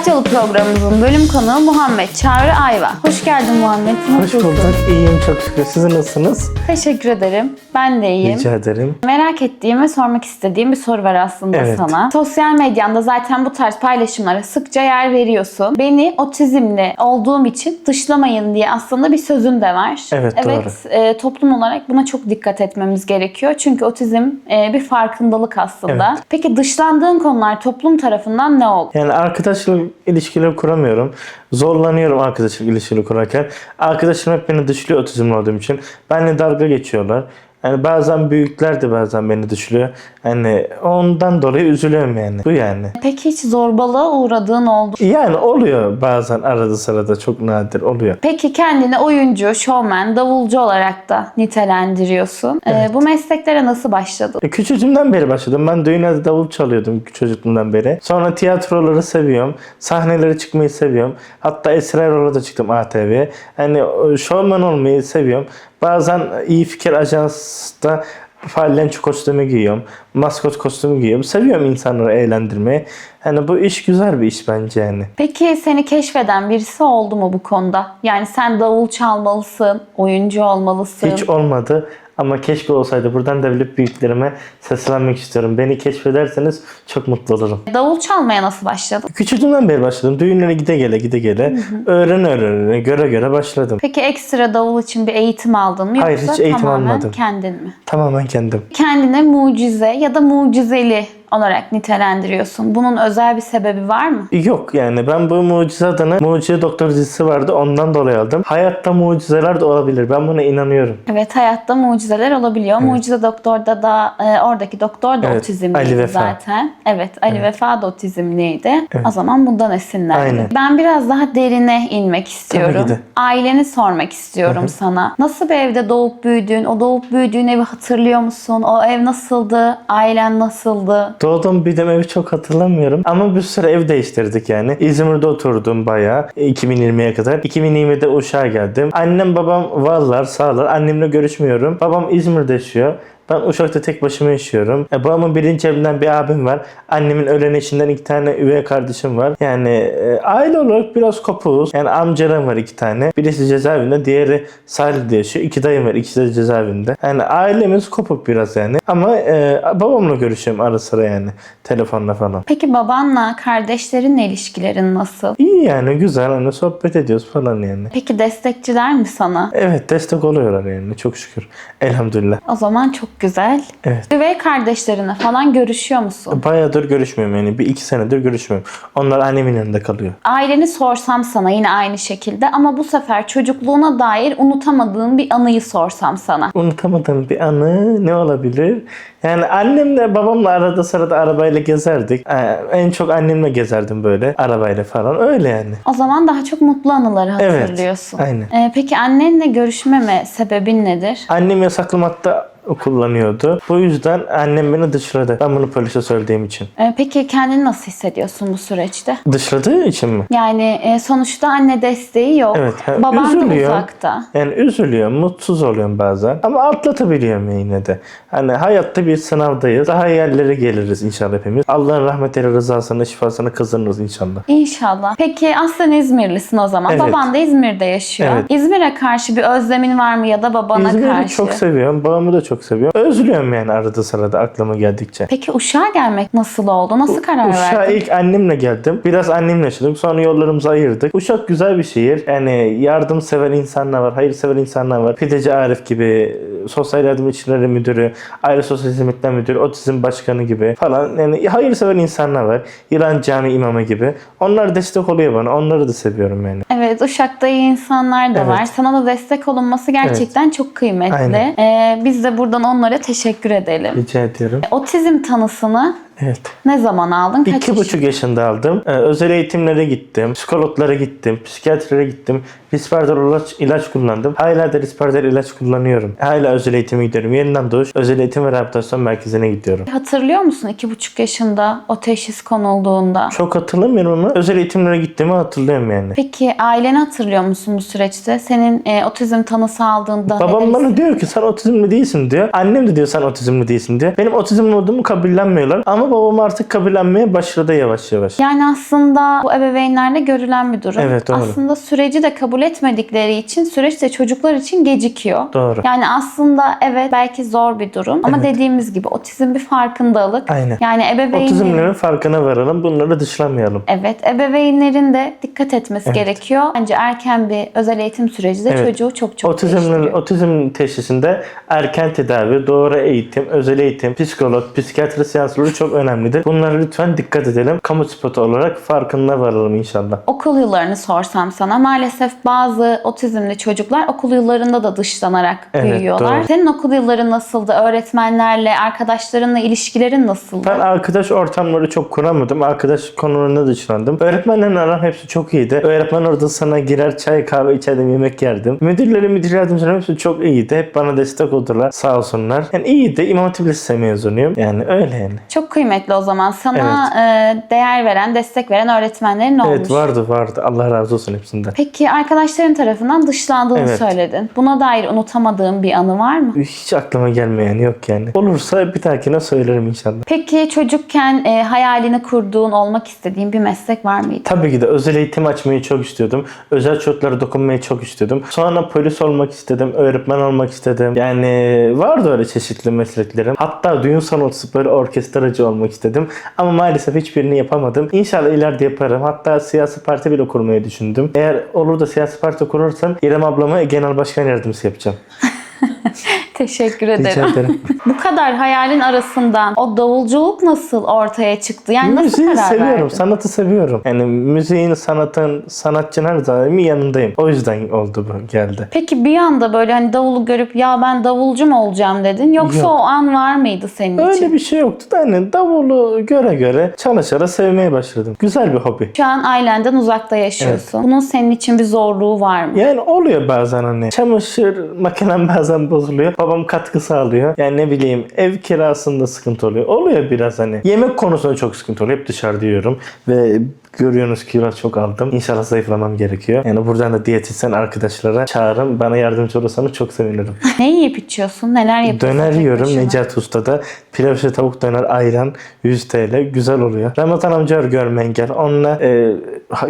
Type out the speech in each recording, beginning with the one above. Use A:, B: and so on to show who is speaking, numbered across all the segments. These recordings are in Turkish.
A: Hayat Yolu programımızın bölüm konuğu Muhammed Çağrı Ayva. Hoş geldin Muhammed.
B: Hoş bulduk. İyiyim çok şükür. Siz nasılsınız?
A: Teşekkür ederim. Ben de iyiyim.
B: Rica ederim.
A: Merak ettiğim ve sormak istediğim bir soru var aslında
B: Evet.
A: sana. Sosyal medyanda zaten bu tarz paylaşımlara sıkça yer veriyorsun. Beni otizmli olduğum için dışlamayın diye aslında bir sözün de var.
B: Evet,
A: Evet e, toplum olarak buna çok dikkat etmemiz gerekiyor. Çünkü otizm e, bir farkındalık aslında.
B: Evet.
A: Peki dışlandığın konular toplum tarafından ne oldu?
B: Yani arkadaşlık ilişkileri kuramıyorum. Zorlanıyorum arkadaşlık ilişkileri kurarken. Arkadaşım hep beni dışlıyor otizmli olduğum için. Benimle dalga geçiyorlar. Yani bazen büyükler de bazen beni dışlıyor. Yani ondan dolayı üzülüyorum yani. Bu yani.
A: Peki hiç zorbalığa uğradığın oldu?
B: Yani oluyor bazen arada sırada çok nadir oluyor.
A: Peki kendini oyuncu, şovmen, davulcu olarak da nitelendiriyorsun. E, bu mesleklere nasıl başladın?
B: E, Küçücüğümden beri başladım. Ben düğünlerde davul çalıyordum çocukluğumdan beri. Sonra tiyatroları seviyorum. Sahnelere çıkmayı seviyorum. Hatta Esra Erol'a da çıktım ATV'ye. Yani o, şovmen olmayı seviyorum. Bazen iyi fikir ajansta falyanço kostümü giyiyorum. Maskot kostümü giyiyorum. Seviyorum insanları eğlendirmeyi. Yani bu iş güzel bir iş bence yani.
A: Peki seni keşfeden birisi oldu mu bu konuda? Yani sen davul çalmalısın, oyuncu olmalısın.
B: Hiç olmadı. Ama keşke olsaydı. Buradan devlet büyüklerime seslenmek istiyorum. Beni keşfederseniz çok mutlu olurum.
A: Davul çalmaya nasıl başladın?
B: Küçüklüğümden beri başladım. Düğünlere gide gele gide gele. Öğren öğrene göre göre başladım.
A: Peki ekstra davul için bir eğitim aldın mı? Yoksa
B: Hayır, hiç eğitim
A: tamamen
B: almadım.
A: kendin mi?
B: Tamamen kendim.
A: Kendine mucize ya da mucizeli olarak nitelendiriyorsun. Bunun özel bir sebebi var mı?
B: Yok yani ben bu mucize adını Mucize Doktor dizisi vardı ondan dolayı aldım. Hayatta mucizeler de olabilir. Ben buna inanıyorum.
A: Evet hayatta mucizeler olabiliyor. Mucize Doktor'da da e, oradaki doktor da
B: Evet,
A: otizmliydi
B: Ali Vefa.
A: zaten. Evet Ali Vefa da otizmliydi. O zaman bundan esinlendi.
B: Aynen.
A: Ben biraz daha derine inmek istiyorum. Aileni sormak istiyorum sana. Nasıl bir evde doğup büyüdün? O doğup büyüdüğün evi hatırlıyor musun? O ev nasıldı? Ailen nasıldı?
B: Doğduğum büyüdüğüm evi çok hatırlamıyorum. Ama bir süre ev değiştirdik yani. İzmir'de oturdum bayağı 2020'ye kadar. 2020'de Uşak'a geldim. Annem babam varlar sağlar. Annemle görüşmüyorum. Babam İzmir'de yaşıyor. Ben Uşak'ta tek başıma yaşıyorum. E, babamın birinci evinden bir abim var. Annemin ölen eşinden iki tane üvey kardeşim var. Yani e, aile olarak biraz kopuğuz. Yani amcalarım var iki tane. Birisi cezaevinde, diğeri sahilde yaşıyor. İki dayım var, ikisi de cezaevinde. Yani ailemiz kopuk biraz yani. Ama e, babamla görüşüyorum ara sıra yani. Telefonla falan.
A: Peki babanla, kardeşlerinle ilişkilerin nasıl?
B: İyi yani güzel hani sohbet ediyoruz falan yani.
A: Peki destekçiler mi sana?
B: Evet destek oluyorlar yani çok şükür. Elhamdülillah.
A: O zaman çok güzel.
B: Evet.
A: Üvey kardeşlerine falan görüşüyor musun?
B: Bayağıdır görüşmüyorum yani. Bir iki senedir görüşmüyorum. Onlar annemin yanında kalıyor.
A: Aileni sorsam sana yine aynı şekilde ama bu sefer çocukluğuna dair unutamadığın bir anıyı sorsam sana.
B: Unutamadığım bir anı ne olabilir? Yani annemle babamla arada sırada arabayla gezerdik. Ee, en çok annemle gezerdim böyle arabayla falan. Öyle yani.
A: O zaman daha çok mutlu anıları
B: Evet,
A: hatırlıyorsun.
B: aynen.
A: Ee, peki annenle görüşmeme sebebin nedir?
B: Annem yasaklı madde kullanıyordu. Bu yüzden annem beni dışladı. Ben bunu polise söylediğim için.
A: Ee, peki kendini nasıl hissediyorsun bu süreçte?
B: Dışladığı için mi?
A: Yani e, sonuçta anne desteği yok.
B: Evet, ha,
A: Baban da
B: üzülüyor.
A: uzakta.
B: Yani üzülüyorum, mutsuz oluyorum bazen. Ama atlatabiliyorum yine de. Hani hayatta bir sınavdayız. Daha yerlere geliriz inşallah hepimiz. Allah'ın rahmetiyle rızasına, şifasına kazanırız inşallah.
A: İnşallah. Peki aslen İzmirlisin o zaman.
B: Evet.
A: Baban da İzmir'de yaşıyor.
B: Evet.
A: İzmir'e karşı bir özlemin var mı ya da babana
B: İzmir'i
A: karşı?
B: çok seviyorum. Babamı da çok seviyorum. Özlüyorum yani arada sırada aklıma geldikçe.
A: Peki Uşak'a gelmek nasıl oldu? Nasıl karar
B: Uşak'a
A: verdin?
B: ilk annemle geldim. Biraz annemle yaşadım. Sonra yollarımızı ayırdık. Uşak güzel bir şehir. Yani yardımsever insanlar var. Hayırsever insanlar var. Pideci Arif gibi, sosyal yardım işleri müdürü, aile sosyal hizmetler müdürü, otizm başkanı gibi falan. Yani hayırsever insanlar var. İran Cami imamı gibi. Onlar destek oluyor bana. Onları da seviyorum yani.
A: Evet Uşak'ta iyi insanlar da
B: Evet.
A: var. Sana da destek olunması gerçekten çok kıymetli.
B: Aynen.
A: Ee, biz de buradan onlara teşekkür edelim.
B: Rica ediyorum.
A: Otizm tanısını
B: Evet.
A: ne zaman aldın? Kaç
B: İki
A: yaş-
B: buçuk yaşında aldım. Ee, özel eğitimlere gittim. Psikologlara gittim. Psikiyatrilere gittim. Risperdal ilaç, ilaç kullandım. Hala da risperdal ilaç kullanıyorum. Hala özel eğitime gidiyorum. Yeniden doğuş özel eğitim ve rehabilitasyon merkezine gidiyorum.
A: Hatırlıyor musun iki buçuk yaşında o teşhis konulduğunda?
B: Çok hatırlamıyorum ama özel eğitimlere gittiğimi hatırlıyorum yani.
A: Peki aileni hatırlıyor musun bu süreçte? Senin e, otizm tanısı aldığında
B: Babam bana diyor ki sen otizmli değilsin diyor. Annem de diyor sen otizmli değilsin diyor. Benim otizmli olduğumu kabullenmiyorlar. Ama Ama babam artık kabullenmeye başladı yavaş yavaş.
A: Yani aslında bu ebeveynlerde görülen bir durum.
B: Evet, doğru.
A: Aslında süreci de kabul etmedikleri için süreç de çocuklar için gecikiyor.
B: Doğru.
A: Yani aslında evet belki zor bir durum ama
B: Evet.
A: dediğimiz gibi otizm bir farkındalık.
B: Aynen.
A: Yani ebeveynlerin
B: Otizmlerin farkına varalım. Bunları dışlamayalım.
A: Evet, ebeveynlerin de dikkat etmesi
B: Evet.
A: gerekiyor. Bence erken bir özel eğitim süreci de
B: Evet.
A: çocuğu çok çok
B: Otizmlerin, otizm teşhisinde erken tedavi, doğru eğitim, özel eğitim, psikolog, psikiyatri seansları çok önemlidir. Bunlara lütfen dikkat edelim. Kamu spotu olarak farkına varalım inşallah.
A: Okul yıllarını sorsam sana maalesef bazı otizmli çocuklar okul yıllarında da dışlanarak
B: Evet,
A: büyüyorlar.
B: doğru.
A: Senin okul yılların nasıldı? Öğretmenlerle, arkadaşlarınla ilişkilerin nasıldı?
B: Ben arkadaş ortamları çok kuramadım. Arkadaş konularında dışlandım. Öğretmenlerin aram hepsi çok iyiydi. Öğretmen odasına girer çay kahve içerdim yemek yerdim. Müdürleri müdür yardımcıları hepsi çok iyiydi. Hep bana destek oldular sağ olsunlar. Yani iyiydi. İmam Hatip Lisesi mezunuyum. Yani öyle yani.
A: Çok kıymetli o zaman. Sana e, değer veren, destek veren öğretmenlerin olmuş.
B: Evet vardı vardı. Allah razı olsun hepsinden.
A: Peki arkadaşların tarafından dışlandığını
B: Evet.
A: söyledin. Buna dair unutamadığın bir anı var mı?
B: Hiç aklıma gelmeyen yok yani. Olursa bir dahakine söylerim inşallah.
A: Peki çocukken e, hayalini kurduğun, olmak istediğin bir meslek var mıydı?
B: Tabii ki de özel eğitim açmayı çok istiyordum. Özel çocuklara dokunmayı çok istiyordum. Sonra polis olmak istedim, öğretmen olmak istedim. Yani vardı öyle çeşitli mesleklerim. Hatta düğün sanatçısı böyle orkestracı olmak istedim. Ama maalesef hiçbirini yapamadım. İnşallah ileride yaparım. Hatta siyasi parti bile kurmayı düşündüm. Eğer olur da siyasi parti kurursam İrem ablamı genel başkan yardımcısı yapacağım.
A: Teşekkür
B: Rica
A: ederim.
B: ederim.
A: Bu kadar hayalin arasından o davulculuk nasıl ortaya çıktı? Yani nasıl
B: Müziği
A: karar
B: seviyorum,
A: verdin?
B: sanatı seviyorum. Yani müziğin, sanatın, sanatçının her zaman yanındayım. O yüzden oldu bu, geldi.
A: Peki bir anda böyle hani davulu görüp ya ben davulcu mu olacağım dedin yoksa
B: Yok.
A: o an var mıydı senin
B: Öyle
A: için?
B: bir şey yoktu da hani davulu göre göre çalışarak sevmeye başladım. Güzel bir hobi.
A: Şu an ailenden uzakta yaşıyorsun. Bunun senin için bir zorluğu var mı?
B: Yani oluyor bazen hani çamaşır makinem bazen bozuluyor. Babam katkı sağlıyor. Yani ne bileyim ev kirasında sıkıntı oluyor. Oluyor biraz hani. Yemek konusunda çok sıkıntı oluyor. Hep dışarıda yiyorum. Ve görüyorsunuz kilo çok aldım. İnşallah zayıflamam gerekiyor. Yani buradan da diyetisyen arkadaşlara çağırın. Bana yardımcı olursanız çok sevinirim.
A: Ne yiyip içiyorsun? Neler yapıyorsun?
B: Döner yiyorum? Necati Usta'da. Pilav işte tavuk döner ayran 100 TL. Güzel oluyor. Ramazan amca var görmen gel. Onunla e,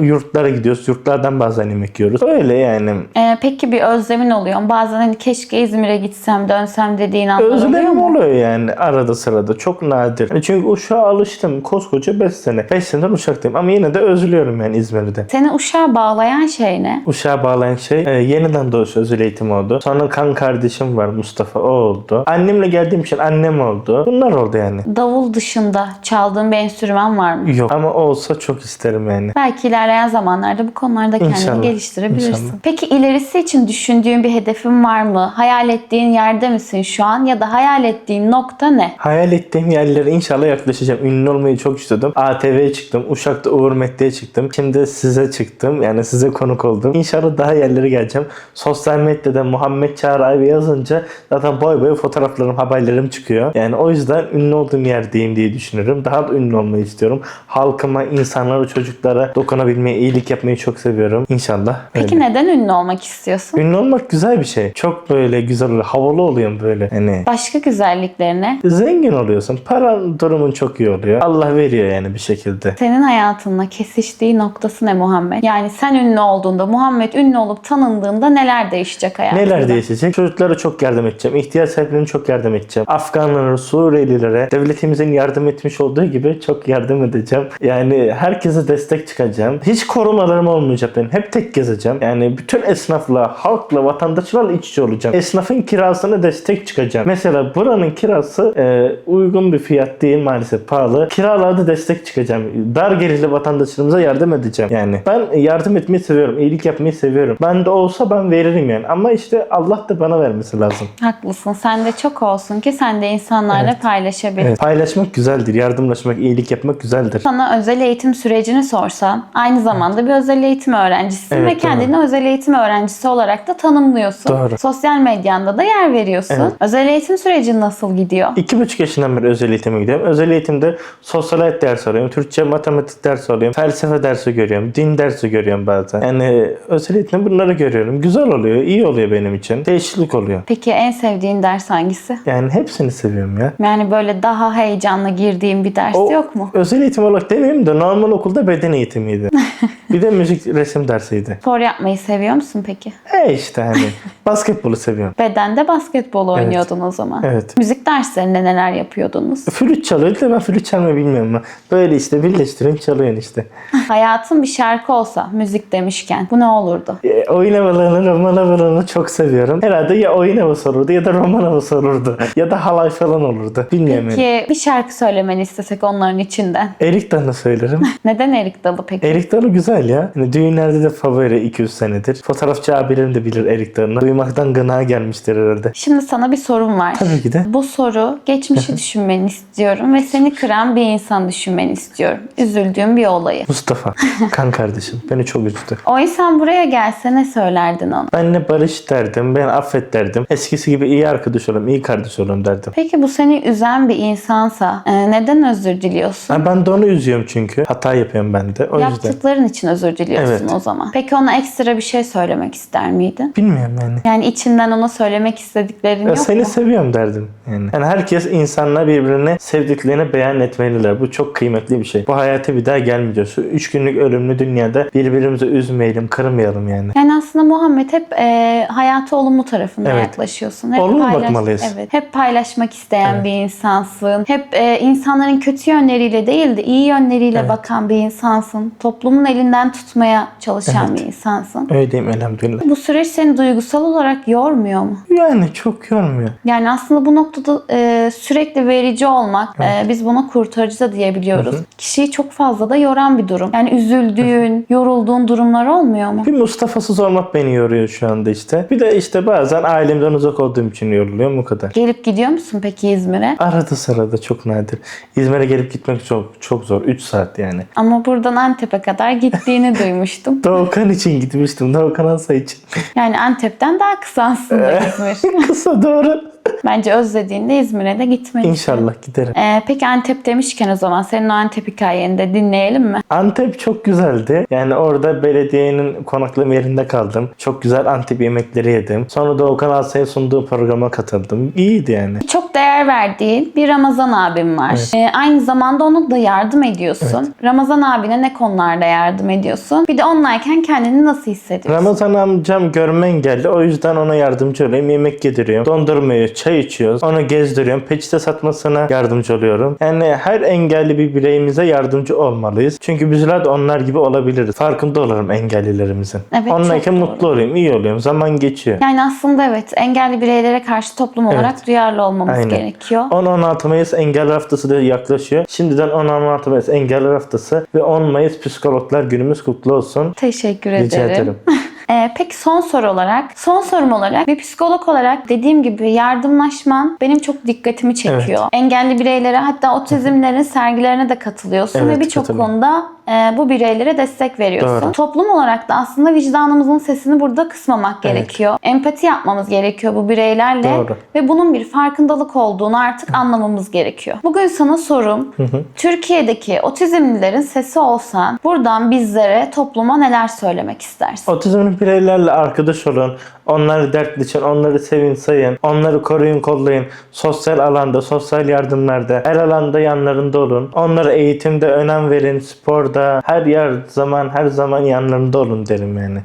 B: yurtlara gidiyoruz. Yurtlardan bazen yemek yiyoruz. Öyle yani.
A: Ee, peki bir özlemin oluyor? Bazen hani keşke İzmir'e gitsem, dönsem dediğin anlar oluyor
B: Özlemim
A: mu?
B: oluyor yani arada sırada. Çok nadir. Çünkü Uşak'a alıştım. Koskoca 5 sene. 5 senedir Uşak'tayım. Ama yine de özlüyorum yani İzmir'de.
A: Seni uşağa bağlayan şey ne?
B: Uşağa bağlayan şey e, yeniden doğuş özel eğitim oldu. Sonra kan kardeşim var Mustafa o oldu. Annemle geldiğim için annem oldu. Bunlar oldu yani.
A: Davul dışında çaldığın bir enstrüman var mı?
B: Yok ama olsa çok isterim yani.
A: Belki ilerleyen zamanlarda bu konularda kendini
B: İnşallah.
A: geliştirebilirsin.
B: İnşallah.
A: Peki ilerisi için düşündüğün bir hedefin var mı? Hayal ettiğin yerde misin şu an ya da hayal ettiğin nokta ne?
B: Hayal ettiğim yerlere inşallah yaklaşacağım. Ünlü olmayı çok istiyordum. ATV'ye çıktım. Uşak'ta Uğur Mette'ye çıktım. Şimdi size çıktım. Yani size konuk oldum. İnşallah daha yerlere geleceğim. Sosyal medyada Muhammed Çağrı Ayvi yazınca zaten boy boy fotoğraflarım, haberlerim çıkıyor. Yani o yüzden ünlü olduğum yerdeyim diye düşünüyorum. Daha da ünlü olmayı istiyorum. Halkıma, insanlara, çocuklara dokunabilmeyi, iyilik yapmayı çok seviyorum. İnşallah.
A: Peki
B: öyle.
A: neden ünlü olmak istiyorsun?
B: Ünlü olmak güzel bir şey. Çok böyle güzel oluyor. Havalı oluyorum böyle. Hani
A: Başka güzellikleri ne?
B: Zengin oluyorsun. Para durumun çok iyi oluyor. Allah veriyor yani bir şekilde.
A: Senin hayatınla kesiştiği noktası ne Muhammed? Yani sen ünlü olduğunda, Muhammed ünlü olup tanındığında neler değişecek hayatında?
B: Neler değişecek? Çocuklara çok yardım edeceğim. İhtiyaç sahiplerine çok yardım edeceğim. Afganlara, Suriyelilere devletimizin yardım etmiş olduğu gibi çok yardım edeceğim. Yani herkese destek çıkacağım. Hiç korumalarım olmayacak benim. Hep tek gezeceğim. Yani bütün esnafla, halkla, vatandaşlarla iç içe olacağım. Esnafın kirasına destek çıkacağım. Mesela buranın kirası e, uygun bir fiyat değil maalesef pahalı. Kiralarda destek çıkacağım. Dar gelirli vatandaşlarımıza yardım edeceğim. Yani ben yardım etmeyi seviyorum. iyilik yapmayı seviyorum. Ben de olsa ben veririm yani. Ama işte Allah da bana vermesi lazım.
A: Haklısın. Sen de çok olsun ki sen de insanlarla paylaşabil.
B: Evet. Paylaşmak güzeldir. Yardımlaşmak, iyilik yapmak güzeldir.
A: Sana özel eğitim sürecini sorsam, Aynı zamanda bir özel eğitim öğrencisisin
B: Evet,
A: ve kendini özel eğitim öğrencisi olarak da tanımlıyorsun.
B: Doğru.
A: Sosyal medyanda da yer veriyorsun.
B: Evet.
A: Özel eğitim süreci nasıl gidiyor?
B: İki buçuk yaşından beri özel eğitime gidiyorum. Özel eğitimde sosyal hayat dersi alıyorum. Türkçe, matematik dersi alıyorum. Felsefe dersi görüyorum. Din dersi görüyorum bazen. Yani özel eğitimde bunları görüyorum. Güzel oluyor. iyi oluyor benim için. Değişiklik oluyor.
A: Peki en sevdiğin ders hangisi?
B: Yani hepsini seviyorum ya.
A: Yani böyle daha heyecanla girdiğin bir ders
B: O
A: yok mu?
B: Özel eğitim olarak demeyeyim de normal okulda beden eğitimiydi. bir de müzik resim dersiydi.
A: Spor yapmayı seviyor musun peki?
B: E işte hani basketbolu seviyorum.
A: Bedende basketbol oynuyordun o zaman.
B: Evet.
A: Müzik derslerinde neler yapıyordunuz?
B: Flüt çalıyordu da ben flüt çalmayı bilmiyorum. ama Böyle işte birleştiriyorsun çalıyorsun işte.
A: Hayatın bir şarkı olsa müzik demişken bu ne olurdu?
B: E, oyun havalarını, roman havalarını çok seviyorum. Herhalde ya oyun havası olurdu ya da roman havası olurdu. ya da halay falan olurdu. Bilmiyorum yani.
A: Peki bir şarkı söylemeni istesek onların içinden.
B: Erik Dalı söylerim.
A: Neden Erik Dalı peki?
B: Erik Dalı güzel ya. Yani düğünlerde de favori 200 senedir. Fotoğrafçı abilerim de bilir Erik Dalı'nı. Duymaktan gına gelmiştir herhalde.
A: Şimdi sana bir sorum var.
B: Tabii ki de.
A: Bu soru geçmişi düşünmeni istiyorum ve seni kıran bir insan düşünmeni istiyorum. Üzüldüğüm bir olayı.
B: Mustafa. Kan kardeşim. Beni çok üzdü.
A: O insan buraya gelse ne söylerdin ona?
B: Benle barış derdim. Ben affet derdim. Eskisi gibi iyi arkadaş olalım, iyi kardeş olalım derdim.
A: Peki bu seni üzen bir insansa e, neden özür diliyorsun?
B: Ha, ben de onu üzüyorum çünkü. Hata yapıyorum ben de. O yüzden.
A: Yaptıkların için özür diliyorsun
B: Evet.
A: o zaman. Peki ona ekstra bir şey söylemek ister miydin?
B: Bilmiyorum yani.
A: Yani içinden ona söylemek istediklerin
B: Ya
A: yok
B: seni
A: mu?
B: seviyorum derdim. Yani. Yani herkes insanlar birbirine sevdiklerini beyan etmeliler. Bu çok kıymetli bir şey. Bu hayata bir daha gelmeyeceğiz. Şu üç günlük ölümlü dünyada birbirimizi üzmeyelim, kırmayalım yani.
A: Yani aslında Muhammed hep e, hayata olumlu tarafından
B: Evet.
A: yaklaşıyorsun. Hep
B: Olumlu bakmalıyız.
A: Evet. Hep paylaşmak isteyen
B: Evet.
A: bir insansın. Hep e, insanların kötü yönleriyle değil de iyi yönleriyle
B: Evet.
A: bakan bir insansın. Toplumun elinden tutmaya çalışan
B: Evet.
A: bir insansın.
B: Öyleyim elhamdülillah.
A: Bu süreç seni duygusal olarak yormuyor mu?
B: Yani çok yormuyor.
A: Yani aslında bu noktada e, sürekli verici olmak, e, biz buna kurtarıcı da diyebiliyoruz. Kişiyi çok fazla da yoran bir durum. Yani üzüldüğün, yorulduğun durumlar olmuyor mu?
B: Bir Mustafa'sız olmak beni yoruyor şu anda işte. Bir de işte bazen ailemden uzak olduğum için yoruluyorum bu kadar.
A: Gelip gidiyor musun peki İzmir'e?
B: Arada sırada çok nadir. İzmir'e gelip gitmek çok çok zor. 3 saat yani.
A: Ama buradan Antep'e kadar gittiğini duymuştum.
B: Doğukan için gitmiştim. Doğukan Ansa için.
A: Yani Antep'ten daha kısa aslında İzmir.
B: Kısa doğru.
A: Bence özlediğinde İzmir'e de gitmelisin.
B: İnşallah giderim.
A: Ee, peki Antep demişken o zaman senin o Antep hikayeni de dinleyelim mi?
B: Antep çok güzeldi. Yani orada belediyenin konaklama yerinde kaldım. Çok güzel Antep yemekleri yedim. Sonra Doğukan Alsay'ın sunduğu programa katıldım. İyiydi yani.
A: Çok değer verdiğin bir Ramazan abim var. Ee, aynı zamanda ona da yardım ediyorsun. Ramazan abine ne konularda yardım ediyorsun? Bir de onlayken kendini nasıl hissediyorsun?
B: Ramazan amcam görme engelli. O yüzden ona yardımcı olayım. Yemek yediriyorum. Dondurmayı, çay içiyoruz. Onu gezdiriyorum. Peçete satmasına yardımcı oluyorum. Yani her engelli bir bireyimize yardımcı olmalıyız. Çünkü bizler de onlar gibi olabiliriz. Farkında olurum engellilerimizin.
A: Evet,
B: Onlarken mutlu oluyorum. iyi oluyorum. Zaman geçiyor.
A: Yani aslında evet engelli bireylere karşı toplum olarak duyarlı olmamız
B: Aynen.
A: gerekiyor.
B: 10-16 Mayıs Engeller Haftası da yaklaşıyor. Şimdiden 10-16 Mayıs Engeller Haftası ve 10 Mayıs Psikologlar Günümüz kutlu olsun.
A: Teşekkür
B: Rica
A: ederim.
B: ederim.
A: Ee, peki son soru olarak, son sorum olarak bir psikolog olarak dediğim gibi yardımlaşman benim çok dikkatimi çekiyor. Engelli bireylere hatta otizmlerin sergilerine de katılıyorsun
B: Evet,
A: ve birçok konuda e, bu bireylere destek veriyorsun.
B: Doğru.
A: Toplum olarak da aslında vicdanımızın sesini burada kısmamak
B: Evet.
A: gerekiyor. Empati yapmamız gerekiyor bu bireylerle
B: Doğru.
A: ve bunun bir farkındalık olduğunu artık anlamamız gerekiyor. Bugün sana sorum, Türkiye'deki otizmlilerin sesi olsan buradan bizlere, topluma neler söylemek istersin?
B: Otizmli bireylerle arkadaş olun. Onları dertleşin, onları sevin, sayın. Onları koruyun, kollayın. Sosyal alanda, sosyal yardımlarda, her alanda yanlarında olun. Onlara eğitimde önem verin, sporda, her yer zaman, her zaman yanlarında olun derim yani.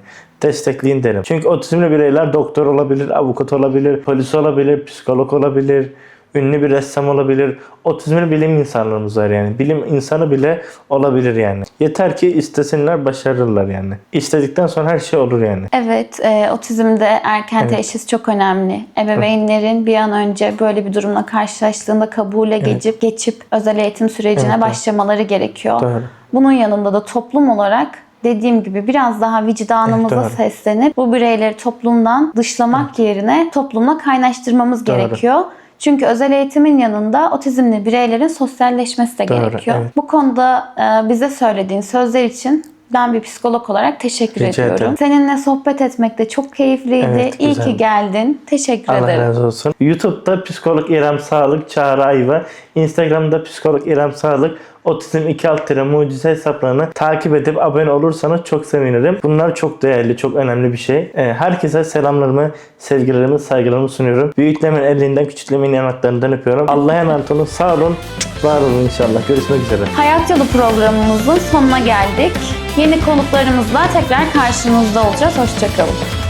B: Destekleyin derim. Çünkü otizmli bireyler doktor olabilir, avukat olabilir, polis olabilir, psikolog olabilir. Ünlü bir ressam olabilir. Otizmli bilim insanlarımız var yani. Bilim insanı bile olabilir yani. Yeter ki istesinler, başarırlar yani. İstedikten sonra her şey olur yani.
A: Evet, e, otizmde erken
B: Evet.
A: teşhis çok önemli. Ebeveynlerin bir an önce böyle bir durumla karşılaştığında kabule geçip geçip özel eğitim sürecine
B: Evet, evet.
A: başlamaları gerekiyor.
B: Doğru.
A: Bunun yanında da toplum olarak dediğim gibi biraz daha vicdanımıza
B: Evet, doğru.
A: seslenip bu bireyleri toplumdan dışlamak yerine toplumla kaynaştırmamız
B: Doğru.
A: gerekiyor. Çünkü özel eğitimin yanında otizmli bireylerin sosyalleşmesi de
B: Doğru,
A: gerekiyor.
B: evet.
A: Bu konuda e, bize söylediğin sözler için Ben bir psikolog olarak teşekkür
B: Rica
A: ediyorum.
B: ederim.
A: Seninle sohbet etmek de çok keyifliydi.
B: Evet,
A: İyi
B: güzel.
A: ki geldin. Teşekkür
B: Allah
A: ederim.
B: razı olsun. YouTube'da psikolog İrem Sağlık Çağrı Ayva. Instagram'da psikolog İrem Sağlık. Otizm 2 alt tire mucize hesaplarını takip edip abone olursanız çok sevinirim. Bunlar çok değerli, çok önemli bir şey. Ee, Herkese selamlarımı, sevgilerimi, saygılarımı sunuyorum. Büyüklemin elinden, küçüklemin yanaklarından öpüyorum. Allah'a emanet olun. Sağ olun. Var olun inşallah. Görüşmek üzere.
A: Hayat Yolu programımızın sonuna geldik. Yeni konuklarımızla tekrar karşınızda olacağız. Hoşçakalın.